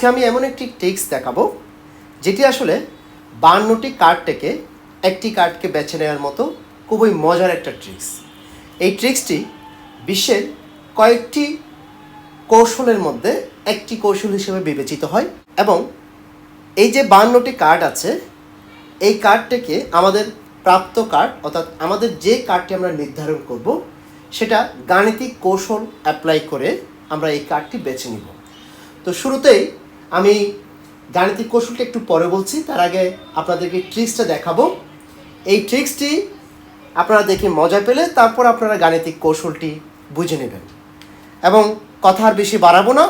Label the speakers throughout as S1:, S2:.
S1: আজকে আমি এমন একটি ট্রিক্স দেখাবো যেটি আসলে বান্নটি কার্ড থেকে একটি কার্ডকে বেছে নেওয়ার মতো খুবই মজার একটা ট্রিক্স এই ট্রিক্সটি বিশ্বের কয়েকটি কৌশলের মধ্যে একটি কৌশল হিসেবে বিবেচিত হয় এবং এই যে বান্নটি কার্ড আছে এই কার্ডটিকে আমাদের প্রাপ্ত কার্ড অর্থাৎ আমাদের যে কার্ডটি আমরা নির্ধারণ করব সেটা গাণিতিক কৌশল অ্যাপ্লাই করে আমরা এই কার্ডটি বেছে নিব তো শুরুতেই আমি গাণিতিক কৌশলটা একটু পরে বলছি তার আগে আপনাদেরকে ট্রিক্সটা দেখাবো এই ট্রিক্সটি আপনারা দেখে মজা পেলে তারপর আপনারা গাণিতিক কৌশলটি বুঝে নেবেন এবং কথা আর বেশি বাড়াবো না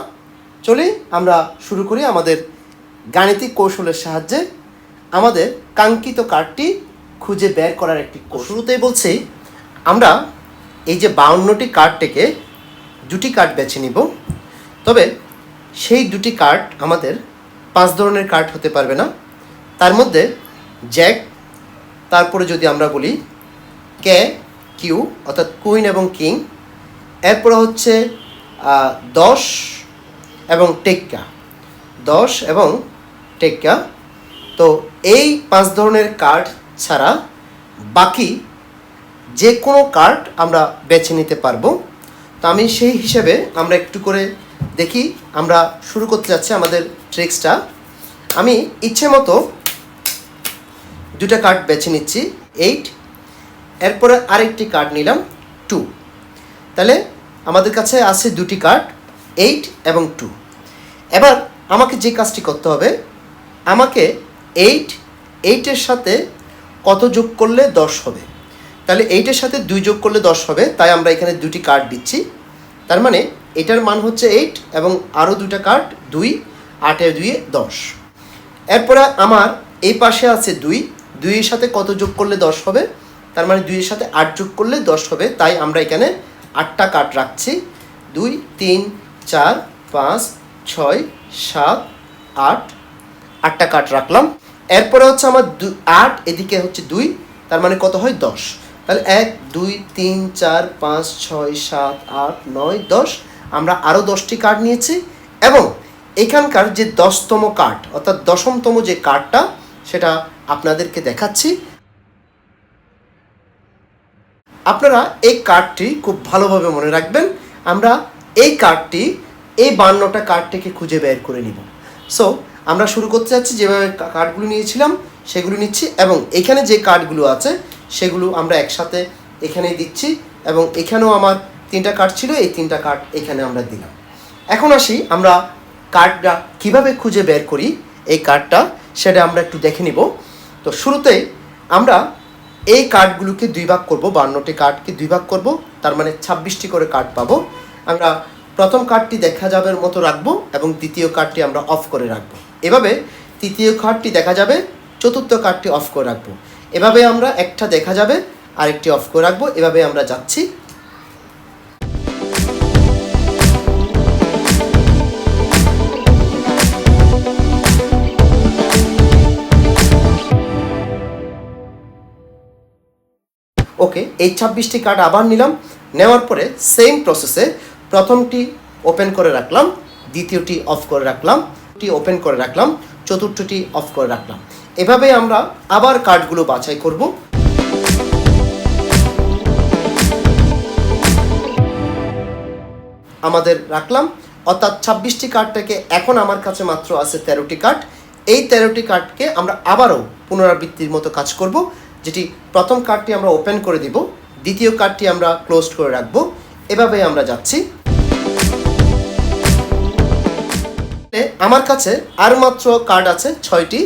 S1: চলে আমরা শুরু করি আমাদের গাণিতিক কৌশলের সাহায্যে আমাদের কাঙ্ক্ষিত কার্ডটি খুঁজে বের করার একটি শুরুতেই বলছি আমরা এই যে বাউন্নটি কার্ডটিকে দুটি কার্ড বেছে নিব তবে সেই দুটি কার্ড আমাদের পাঁচ ধরনের কার্ড হতে পারবে না তার মধ্যে জ্যাক তারপরে যদি আমরা বলি কে কিউ অর্থাৎ কুইন এবং কিং এরপরে হচ্ছে দশ এবং টেক্কা দশ এবং টেক্কা তো এই পাঁচ ধরনের কার্ড ছাড়া বাকি যে কোনো কার্ড আমরা বেছে নিতে পারবো তো আমি সেই হিসেবে আমরা একটু করে দেখি আমরা শুরু করতে যাচ্ছি আমাদের ট্রিক্সটা আমি ইচ্ছে মতো দুটা কার্ড বেছে নিচ্ছি এইট এরপরে আরেকটি কার্ড নিলাম টু তাহলে আমাদের কাছে আছে দুটি কার্ড এইট এবং টু এবার আমাকে যে কাজটি করতে হবে আমাকে এইট এইটের সাথে কত যোগ করলে দশ হবে তাহলে এইটের সাথে দুই যোগ করলে দশ হবে তাই আমরা এখানে দুটি কার্ড দিচ্ছি তার মানে এটার মান হচ্ছে এইট এবং আরও দুটা কার্ড দুই আটে দুইয়ে দশ এরপরে আমার এই পাশে আছে দুই দুইয়ের সাথে কত যোগ করলে দশ হবে তার মানে দুইয়ের সাথে আট যোগ করলে দশ হবে তাই আমরা এখানে আটটা কার্ড রাখছি দুই তিন চার পাঁচ ছয় সাত আট আটটা কার্ড রাখলাম এরপরে হচ্ছে আমার দু আট এদিকে হচ্ছে দুই তার মানে কত হয় দশ তাহলে এক দুই তিন চার পাঁচ ছয় সাত আট নয় দশ আমরা আরও দশটি কার্ড নিয়েছি এবং এখানকার যে দশতম কার্ড অর্থাৎ দশমতম যে কার্ডটা সেটা আপনাদেরকে দেখাচ্ছি আপনারা এই কার্ডটি খুব ভালোভাবে মনে রাখবেন আমরা এই কার্ডটি এই বান্নটা কার্ডটিকে খুঁজে বের করে নিব সো আমরা শুরু করতে যাচ্ছি যেভাবে কার্ডগুলো নিয়েছিলাম সেগুলো নিচ্ছি এবং এখানে যে কার্ডগুলো আছে সেগুলো আমরা একসাথে এখানেই দিচ্ছি এবং এখানেও আমার তিনটা কার্ড ছিল এই তিনটা কার্ড এখানে আমরা দিলাম এখন আসি আমরা কার্ডটা কিভাবে খুঁজে বের করি এই কার্ডটা সেটা আমরা একটু দেখে নিব তো শুরুতে আমরা এই কার্ডগুলোকে দুই ভাগ করব বান্নটি কার্ডকে দুই ভাগ করব তার মানে ছাব্বিশটি করে কার্ড পাবো আমরা প্রথম কার্ডটি দেখা যাবে মতো রাখবো এবং দ্বিতীয় কার্ডটি আমরা অফ করে রাখবো এভাবে তৃতীয় কার্ডটি দেখা যাবে চতুর্থ কার্ডটি অফ করে রাখবো এভাবে আমরা একটা দেখা যাবে আরেকটি অফ করে রাখবো এভাবে আমরা যাচ্ছি ওকে এই ছাব্বিশটি কার্ড আবার নিলাম নেওয়ার পরে সেম প্রসেসে প্রথমটি ওপেন করে রাখলাম দ্বিতীয়টি অফ করে রাখলাম টি ওপেন করে রাখলাম চতুর্থটি অফ করে রাখলাম এভাবে আমরা আবার কার্ডগুলো বাছাই করব আমাদের রাখলাম অর্থাৎ ছাব্বিশটি কার্ডটাকে এখন আমার কাছে মাত্র আছে তেরোটি কার্ড এই তেরোটি কার্ডকে আমরা আবারও পুনরাবৃত্তির মতো কাজ করব যেটি প্রথম কার্ডটি আমরা ওপেন করে দিব দ্বিতীয় কার্ডটি আমরা ক্লোজ করে রাখব এভাবে আমরা যাচ্ছি আমার কাছে আর মাত্র কার্ড আছে ছয়টি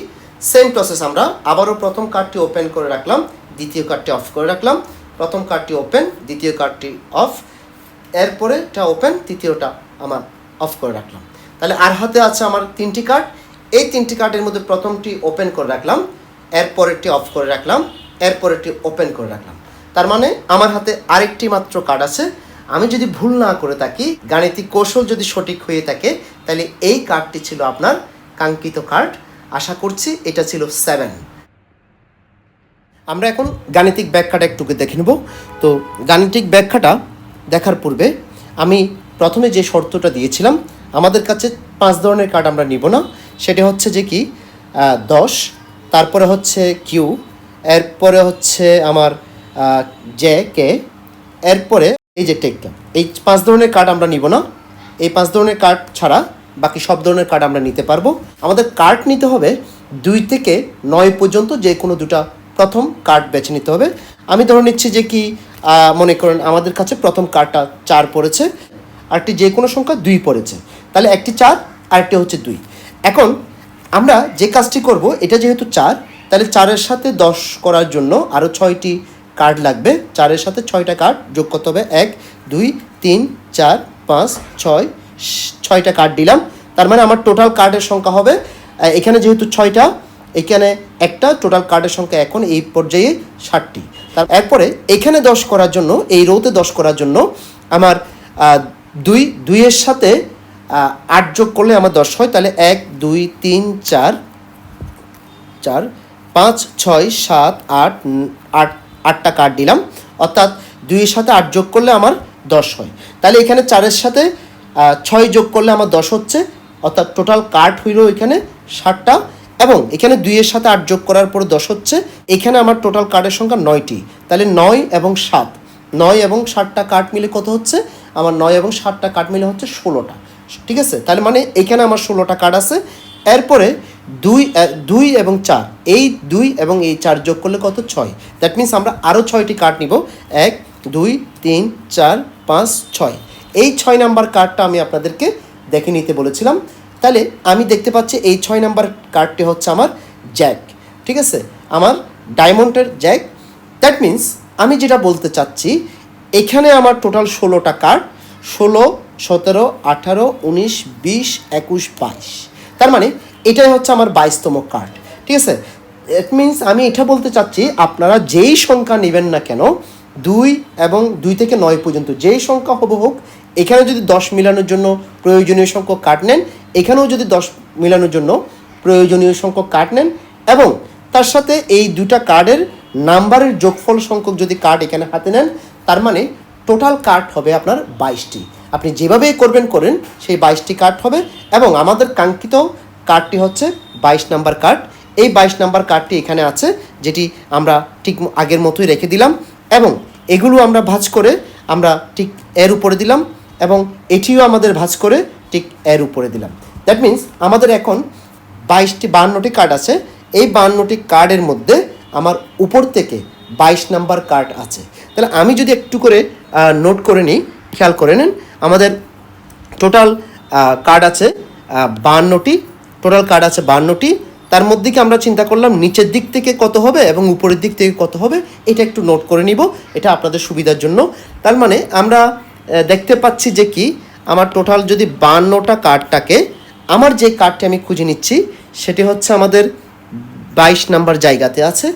S1: সেম প্রসেস আমরা আবারও প্রথম কার্ডটি ওপেন করে রাখলাম দ্বিতীয় কার্ডটি অফ করে রাখলাম প্রথম কার্ডটি ওপেন দ্বিতীয় কার্ডটি অফ এরপরেটা ওপেন তৃতীয়টা আমার অফ করে রাখলাম তাহলে আর হাতে আছে আমার তিনটি কার্ড এই তিনটি কার্ডের মধ্যে প্রথমটি ওপেন করে রাখলাম এরপরেরটি অফ করে রাখলাম এরপরেরটি ওপেন করে রাখলাম তার মানে আমার হাতে আরেকটি মাত্র কার্ড আছে আমি যদি ভুল না করে থাকি গাণিতিক কৌশল যদি সঠিক হয়ে থাকে তাহলে এই কার্ডটি ছিল আপনার কাঙ্ক্ষিত কার্ড আশা করছি এটা ছিল সেভেন আমরা এখন গাণিতিক ব্যাখ্যাটা একটুকে দেখে নেব তো গাণিতিক ব্যাখ্যাটা দেখার পূর্বে আমি প্রথমে যে শর্তটা দিয়েছিলাম আমাদের কাছে পাঁচ ধরনের কার্ড আমরা নিব না সেটা হচ্ছে যে কি দশ তারপরে হচ্ছে কিউ এরপরে হচ্ছে আমার জে কে এরপরে এই যে টেক এই পাঁচ ধরনের কার্ড আমরা নিব না এই পাঁচ ধরনের কার্ড ছাড়া বাকি সব ধরনের কার্ড আমরা নিতে পারবো আমাদের কার্ড নিতে হবে দুই থেকে নয় পর্যন্ত যে কোনো দুটা প্রথম কার্ড বেছে নিতে হবে আমি ধরে নিচ্ছি যে কি মনে করেন আমাদের কাছে প্রথম কার্ডটা চার পড়েছে আরেকটি যে কোনো সংখ্যা দুই পড়েছে তাহলে একটি চার আরেকটি হচ্ছে দুই এখন আমরা যে কাজটি করব এটা যেহেতু চার তাহলে চারের সাথে দশ করার জন্য আরও ছয়টি কার্ড লাগবে চারের সাথে ছয়টা কার্ড যোগ করতে হবে এক দুই তিন চার পাঁচ ছয় ছয়টা কার্ড দিলাম তার মানে আমার টোটাল কার্ডের সংখ্যা হবে এখানে যেহেতু ছয়টা এখানে একটা টোটাল কার্ডের সংখ্যা এখন এই পর্যায়ে ষাটটি তার এরপরে এখানে দশ করার জন্য এই রোতে দশ করার জন্য আমার দুই দুইয়ের সাথে আট যোগ করলে আমার দশ হয় তাহলে এক দুই তিন চার চার পাঁচ ছয় সাত আট আট আটটা কার্ড দিলাম অর্থাৎ দুইয়ের সাথে আট যোগ করলে আমার দশ হয় তাহলে এখানে চারের সাথে ছয় যোগ করলে আমার দশ হচ্ছে অর্থাৎ টোটাল কার্ড হইল এখানে ষাটটা এবং এখানে দুইয়ের সাথে আট যোগ করার পর দশ হচ্ছে এখানে আমার টোটাল কার্ডের সংখ্যা নয়টি তাহলে নয় এবং সাত নয় এবং ষাটটা কার্ড মিলে কত হচ্ছে আমার নয় এবং ষাটটা কার্ড মিলে হচ্ছে ষোলোটা ঠিক আছে তাহলে মানে এখানে আমার ষোলোটা কার্ড আছে এরপরে দুই দুই এবং চার এই দুই এবং এই চার যোগ করলে কত ছয় দ্যাট মিন্স আমরা আরও ছয়টি কার্ড নিব এক দুই তিন চার পাঁচ ছয় এই ছয় নাম্বার কার্ডটা আমি আপনাদেরকে দেখে নিতে বলেছিলাম তাহলে আমি দেখতে পাচ্ছি এই ছয় নাম্বার কার্ডটি হচ্ছে আমার জ্যাক ঠিক আছে আমার ডায়মন্ডের জ্যাক দ্যাট মিন্স আমি যেটা বলতে চাচ্ছি এখানে আমার টোটাল ষোলোটা কার্ড ষোলো সতেরো আঠারো উনিশ বিশ একুশ বাইশ তার মানে এটাই হচ্ছে আমার বাইশতম কার্ড ঠিক আছে ইট মিনস আমি এটা বলতে চাচ্ছি আপনারা যেই সংখ্যা নেবেন না কেন দুই এবং দুই থেকে নয় পর্যন্ত যেই সংখ্যা হবে হোক এখানে যদি দশ মিলানোর জন্য প্রয়োজনীয় সংখ্যক কাট নেন এখানেও যদি দশ মিলানোর জন্য প্রয়োজনীয় সংখ্যক কাট নেন এবং তার সাথে এই দুটা কার্ডের নাম্বারের যোগফল সংখ্যক যদি কার্ড এখানে হাতে নেন তার মানে টোটাল কার্ড হবে আপনার বাইশটি আপনি যেভাবেই করবেন করেন সেই বাইশটি কার্ড হবে এবং আমাদের কাঙ্ক্ষিত কার্ডটি হচ্ছে বাইশ নাম্বার কার্ড এই বাইশ নাম্বার কার্ডটি এখানে আছে যেটি আমরা ঠিক আগের মতোই রেখে দিলাম এবং এগুলো আমরা ভাজ করে আমরা ঠিক এর উপরে দিলাম এবং এটিও আমাদের ভাজ করে ঠিক এর উপরে দিলাম দ্যাট মিন্স আমাদের এখন বাইশটি বান্নটি কার্ড আছে এই বান্নটি কার্ডের মধ্যে আমার উপর থেকে বাইশ নাম্বার কার্ড আছে তাহলে আমি যদি একটু করে নোট করে নিই খেয়াল করে নেন আমাদের টোটাল কার্ড আছে বান্নটি টোটাল কার্ড আছে বান্নটি তার মধ্যে কি আমরা চিন্তা করলাম নিচের দিক থেকে কত হবে এবং উপরের দিক থেকে কত হবে এটা একটু নোট করে নিব এটা আপনাদের সুবিধার জন্য তার মানে আমরা দেখতে পাচ্ছি যে কি আমার টোটাল যদি বান্নটা কার্ডটাকে আমার যে কার্ডটি আমি খুঁজে নিচ্ছি সেটি হচ্ছে আমাদের বাইশ নাম্বার জায়গাতে আছে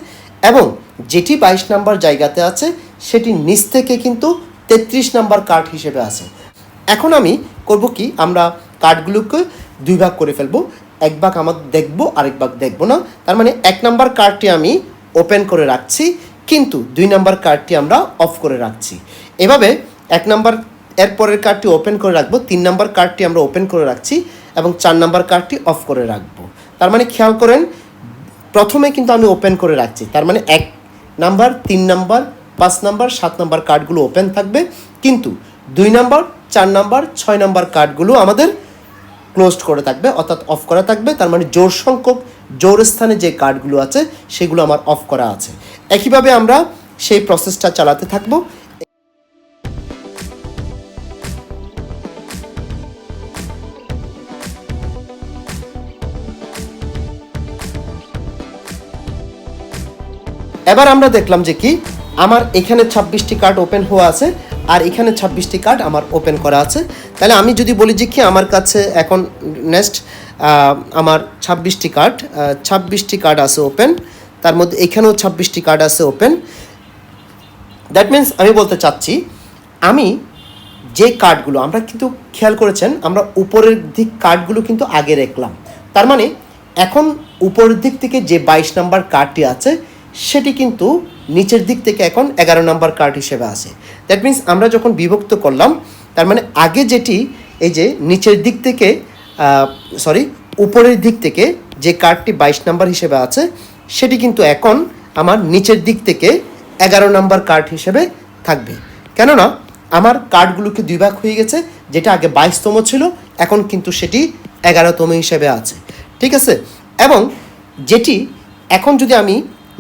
S1: এবং যেটি বাইশ নাম্বার জায়গাতে আছে সেটি নিচ থেকে কিন্তু তেত্রিশ নাম্বার কার্ড হিসেবে আছে এখন আমি করব কি আমরা কার্ডগুলোকে দুই ভাগ করে ফেলবো এক ভাগ আমার দেখবো আরেক ভাগ দেখবো না তার মানে এক নাম্বার কার্ডটি আমি ওপেন করে রাখছি কিন্তু দুই নাম্বার কার্ডটি আমরা অফ করে রাখছি এভাবে এক নাম্বার পরের কার্ডটি ওপেন করে রাখবো তিন নাম্বার কার্ডটি আমরা ওপেন করে রাখছি এবং চার নাম্বার কার্ডটি অফ করে রাখবো তার মানে খেয়াল করেন প্রথমে কিন্তু আমি ওপেন করে রাখছি তার মানে এক নাম্বার তিন নাম্বার পাঁচ নাম্বার সাত নাম্বার কার্ডগুলো ওপেন থাকবে কিন্তু দুই নাম্বার চার নাম্বার ছয় নাম্বার কার্ডগুলো আমাদের ক্লোজড করে থাকবে অর্থাৎ অফ করা থাকবে তার মানে জোর সংখ্যক জোর স্থানে যে কার্ডগুলো আছে সেগুলো আমার অফ করা আছে একইভাবে আমরা সেই প্রসেসটা চালাতে থাকবো এবার আমরা দেখলাম যে কি আমার এখানে ছাব্বিশটি কার্ড ওপেন হওয়া আছে আর এখানে ছাব্বিশটি কার্ড আমার ওপেন করা আছে তাহলে আমি যদি বলি যে কি আমার কাছে এখন নেক্সট আমার ছাব্বিশটি কার্ড ছাব্বিশটি কার্ড আছে ওপেন তার মধ্যে এখানেও ছাব্বিশটি কার্ড আছে ওপেন দ্যাট মিন্স আমি বলতে চাচ্ছি আমি যে কার্ডগুলো আমরা কিন্তু খেয়াল করেছেন আমরা উপরের দিক কার্ডগুলো কিন্তু আগে রেখলাম তার মানে এখন উপরের দিক থেকে যে বাইশ নাম্বার কার্ডটি আছে সেটি কিন্তু নিচের দিক থেকে এখন এগারো নাম্বার কার্ড হিসেবে আছে দ্যাট মিন্স আমরা যখন বিভক্ত করলাম তার মানে আগে যেটি এই যে নিচের দিক থেকে সরি উপরের দিক থেকে যে কার্ডটি বাইশ নাম্বার হিসেবে আছে সেটি কিন্তু এখন আমার নিচের দিক থেকে এগারো নাম্বার কার্ড হিসেবে থাকবে কেননা আমার কার্ডগুলোকে দুই ভাগ হয়ে গেছে যেটা আগে বাইশতম ছিল এখন কিন্তু সেটি এগারোতম হিসেবে আছে ঠিক আছে এবং যেটি এখন যদি আমি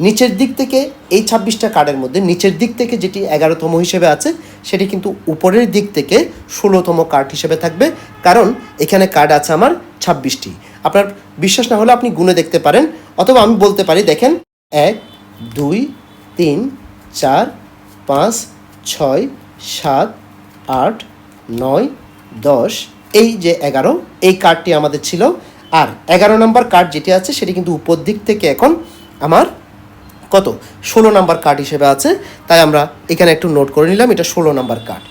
S1: নিচের দিক থেকে এই ছাব্বিশটা কার্ডের মধ্যে নিচের দিক থেকে যেটি এগারোতম হিসেবে আছে সেটি কিন্তু উপরের দিক থেকে ষোলোতম কার্ড হিসেবে থাকবে কারণ এখানে কার্ড আছে আমার ছাব্বিশটি আপনার বিশ্বাস না হলে আপনি গুনে দেখতে পারেন অথবা আমি বলতে পারি দেখেন এক দুই তিন চার পাঁচ ছয় সাত আট নয় দশ এই যে এগারো এই কার্ডটি আমাদের ছিল আর এগারো নম্বর কার্ড যেটি আছে সেটি কিন্তু উপর দিক থেকে এখন আমার কত ষোলো নাম্বার কার্ড হিসেবে আছে তাই আমরা এখানে একটু নোট করে নিলাম এটা ষোলো নাম্বার কার্ড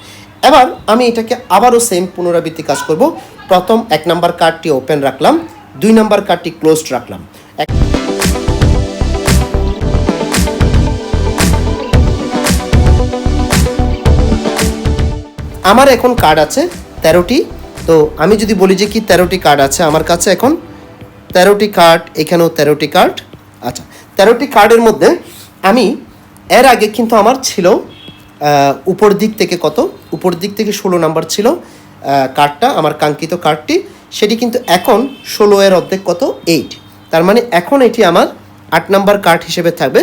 S1: এবার আমি এটাকে আবারও সেম পুনরাবৃত্তি কাজ করব প্রথম এক নাম্বার কার্ডটি ওপেন রাখলাম দুই নাম্বার কার্ডটি ক্লোজড রাখলাম এক আমার এখন কার্ড আছে তেরোটি তো আমি যদি বলি যে কি তেরোটি কার্ড আছে আমার কাছে এখন তেরোটি কার্ড এখানেও তেরোটি কার্ড আচ্ছা তেরোটি কার্ডের মধ্যে আমি এর আগে কিন্তু আমার ছিল উপর দিক থেকে কত উপর দিক থেকে ষোলো নাম্বার ছিল কার্ডটা আমার কাঙ্ক্ষিত কার্ডটি সেটি কিন্তু এখন ষোলো এর অর্ধেক কত এইট তার মানে এখন এটি আমার আট নাম্বার কার্ড হিসেবে থাকবে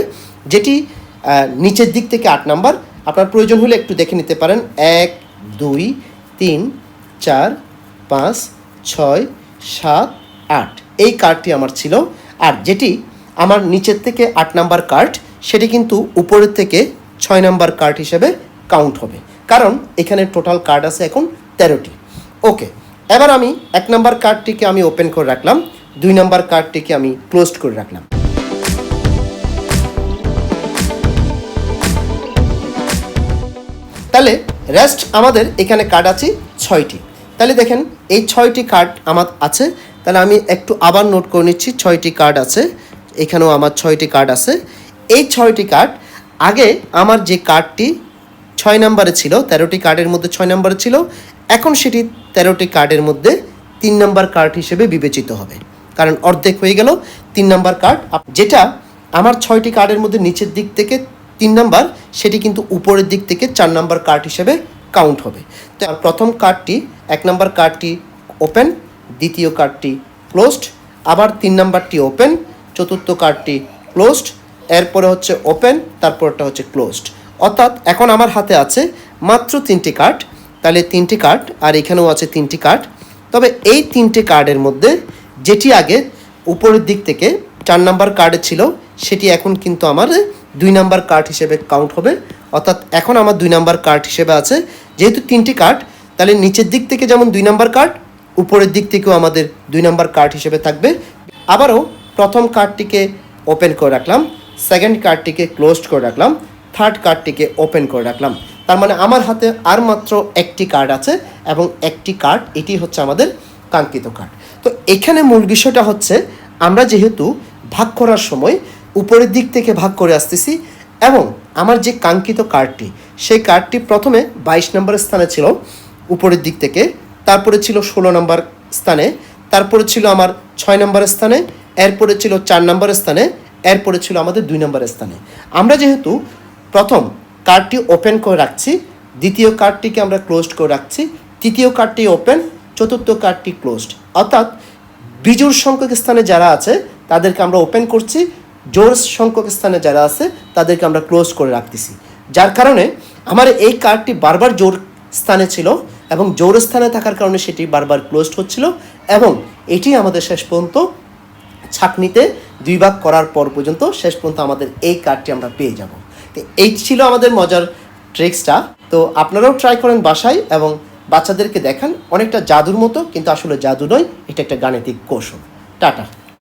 S1: যেটি নিচের দিক থেকে আট নাম্বার আপনার প্রয়োজন হলে একটু দেখে নিতে পারেন এক দুই তিন চার পাঁচ ছয় সাত আট এই কার্ডটি আমার ছিল আর যেটি আমার নিচের থেকে আট নাম্বার কার্ড সেটি কিন্তু উপরের থেকে ছয় নাম্বার কার্ড হিসেবে কাউন্ট হবে কারণ এখানে টোটাল কার্ড আছে এখন তেরোটি ওকে এবার আমি এক নাম্বার কার্ডটিকে আমি ওপেন করে রাখলাম দুই নাম্বার কার্ডটিকে আমি ক্লোজ করে রাখলাম তাহলে রেস্ট আমাদের এখানে কার্ড আছে ছয়টি তাহলে দেখেন এই ছয়টি কার্ড আমার আছে তাহলে আমি একটু আবার নোট করে নিচ্ছি ছয়টি কার্ড আছে এখানেও আমার ছয়টি কার্ড আছে এই ছয়টি কার্ড আগে আমার যে কার্ডটি ছয় নম্বরে ছিল তেরোটি কার্ডের মধ্যে ছয় নম্বরে ছিল এখন সেটি তেরোটি কার্ডের মধ্যে তিন নম্বর কার্ড হিসেবে বিবেচিত হবে কারণ অর্ধেক হয়ে গেল তিন নম্বর কার্ড যেটা আমার ছয়টি কার্ডের মধ্যে নিচের দিক থেকে তিন নম্বর সেটি কিন্তু উপরের দিক থেকে চার নম্বর কার্ড হিসেবে কাউন্ট হবে তো প্রথম কার্ডটি এক নম্বর কার্ডটি ওপেন দ্বিতীয় কার্ডটি ক্লোজড আবার তিন নম্বরটি ওপেন চতুর্থ কার্ডটি ক্লোজড এরপরে হচ্ছে ওপেন তারপরটা হচ্ছে ক্লোজড অর্থাৎ এখন আমার হাতে আছে মাত্র তিনটি কার্ড তাহলে তিনটি কার্ড আর এখানেও আছে তিনটি কার্ড তবে এই তিনটি কার্ডের মধ্যে যেটি আগে উপরের দিক থেকে চার নাম্বার কার্ডে ছিল সেটি এখন কিন্তু আমার দুই নাম্বার কার্ড হিসেবে কাউন্ট হবে অর্থাৎ এখন আমার দুই নাম্বার কার্ড হিসেবে আছে যেহেতু তিনটি কার্ড তাহলে নিচের দিক থেকে যেমন দুই নাম্বার কার্ড উপরের দিক থেকেও আমাদের দুই নাম্বার কার্ড হিসেবে থাকবে আবারও প্রথম কার্ডটিকে ওপেন করে রাখলাম সেকেন্ড কার্ডটিকে ক্লোজড করে রাখলাম থার্ড কার্ডটিকে ওপেন করে রাখলাম তার মানে আমার হাতে আর মাত্র একটি কার্ড আছে এবং একটি কার্ড এটি হচ্ছে আমাদের কাঙ্ক্ষিত কার্ড তো এখানে মূল বিষয়টা হচ্ছে আমরা যেহেতু ভাগ করার সময় উপরের দিক থেকে ভাগ করে আসতেছি এবং আমার যে কাঙ্ক্ষিত কার্ডটি সেই কার্ডটি প্রথমে বাইশ নম্বরের স্থানে ছিল উপরের দিক থেকে তারপরে ছিল ষোলো নম্বর স্থানে তারপরে ছিল আমার ছয় নম্বরের স্থানে এরপরে ছিল চার নম্বর স্থানে এরপরে ছিল আমাদের দুই নম্বর স্থানে আমরা যেহেতু প্রথম কার্ডটি ওপেন করে রাখছি দ্বিতীয় কার্ডটিকে আমরা ক্লোজড করে রাখছি তৃতীয় কার্ডটি ওপেন চতুর্থ কার্ডটি ক্লোজড অর্থাৎ বিজুর সংখ্যক স্থানে যারা আছে তাদেরকে আমরা ওপেন করছি জোর সংখ্যক স্থানে যারা আছে তাদেরকে আমরা ক্লোজ করে রাখতেছি যার কারণে আমার এই কার্ডটি বারবার জোর স্থানে ছিল এবং জোর স্থানে থাকার কারণে সেটি বারবার ক্লোজড হচ্ছিল এবং এটি আমাদের শেষ পর্যন্ত ছাকনিতে দুই ভাগ করার পর পর্যন্ত শেষ পর্যন্ত আমাদের এই কার্ডটি আমরা পেয়ে যাব তো এই ছিল আমাদের মজার ট্রিক্সটা তো আপনারাও ট্রাই করেন বাসায় এবং বাচ্চাদেরকে দেখান অনেকটা জাদুর মতো কিন্তু আসলে জাদু নয় এটা একটা গাণিতিক কৌশল টাটা